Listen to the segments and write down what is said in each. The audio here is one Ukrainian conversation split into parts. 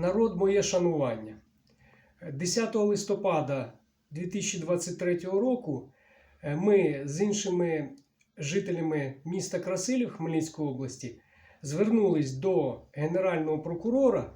Народ моє шанування. 10 листопада 2023 року е, ми з іншими жителями міста Красилів Хмельницької області звернулись до Генерального прокурора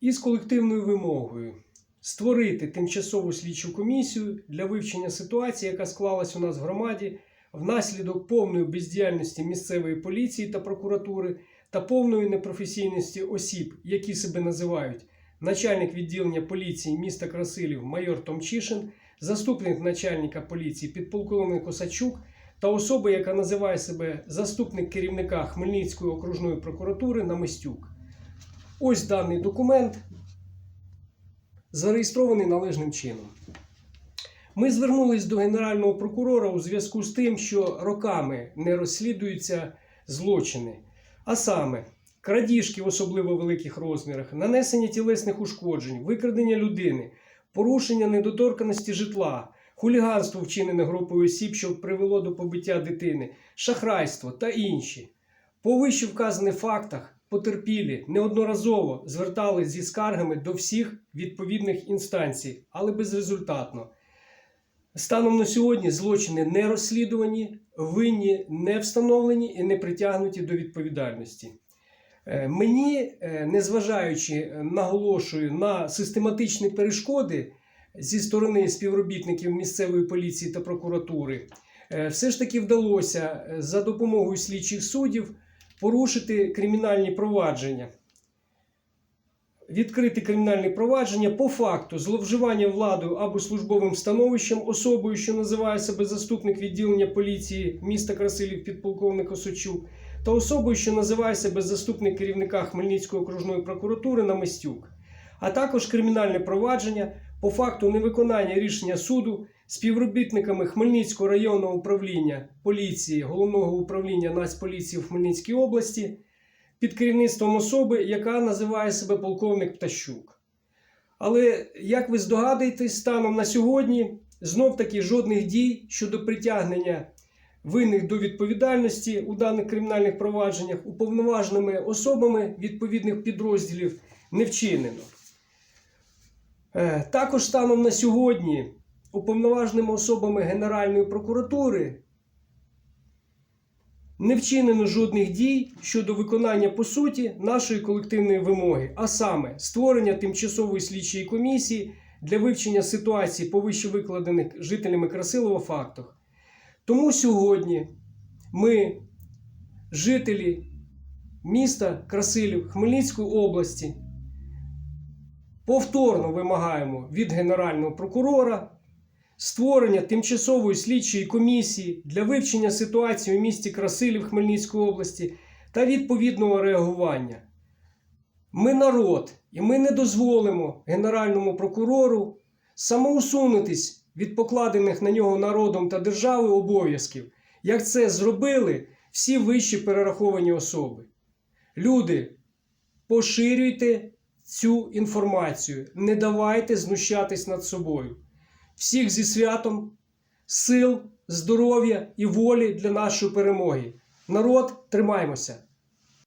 із колективною вимогою створити тимчасову слідчу комісію для вивчення ситуації, яка склалась у нас в громаді внаслідок повної бездіяльності місцевої поліції та прокуратури та повної непрофесійності осіб, які себе називають начальник відділення поліції міста Красилів майор Томчишин, заступник начальника поліції підполковник Осадчук та особа, яка називає себе заступник керівника Хмельницької окружної прокуратури Намистюк. Ось даний документ зареєстрований належним чином. Ми звернулись до Генерального прокурора у зв'язку з тим, що роками не розслідуються злочини, а саме крадіжки в особливо великих розмірах, нанесення тілесних ушкоджень, викрадення людини, порушення недоторканості житла, хуліганство, вчинене групою осіб, що привело до побиття дитини, шахрайство та інші. По вище вказаних фактах потерпілі неодноразово звертались зі скаргами до всіх відповідних інстанцій, але безрезультатно. Станом на сьогодні злочини не розслідувані, винні не встановлені і не притягнуті до відповідальності. Е, Мені, е, незважаючи, е, наголошую на систематичні перешкоди зі сторони співробітників місцевої поліції та прокуратури, все ж таки вдалося за допомогою слідчих суддів порушити кримінальні провадження. Відкрити кримінальне провадження по факту зловживання владою або службовим становищем особою, що називає себе заступник відділення поліції міста Красилів підполковник Осочук, та особою, що називає себе заступник керівника Хмельницької окружної прокуратури Намистюк, а також кримінальне провадження по факту невиконання рішення суду співробітниками Хмельницького районного управління поліції головного управління Нацполіції в Хмельницькій області під керівництвом особи, яка називає себе полковник Птащук. Але, як ви здогадуєтесь, станом на сьогодні знов таки жодних дій щодо притягнення винних до відповідальності у даних кримінальних провадженнях уповноваженими особами відповідних підрозділів не вчинено. Е, Також станом на сьогодні уповноваженими особами Генеральної прокуратури не вчинено жодних дій щодо виконання по суті нашої колективної вимоги, а саме створення тимчасової слідчої комісії для вивчення ситуації по вище викладених жителями Красилова фактах. Тому сьогодні ми, жителі міста Красилів Хмельницької області, повторно вимагаємо від Генерального прокурора створення тимчасової слідчої комісії для вивчення ситуації у місті Красилів Хмельницької області та відповідного реагування. Ми народ, і ми не дозволимо Генеральному прокурору самоусунутись від покладених на нього народом та державою обов'язків, як це зробили всі вищі перераховані особи. Люди, поширюйте цю інформацію, не давайте знущатись над собою. Всіх зі святом, сил, здоров'я і волі для нашої перемоги. Народ, тримаймося!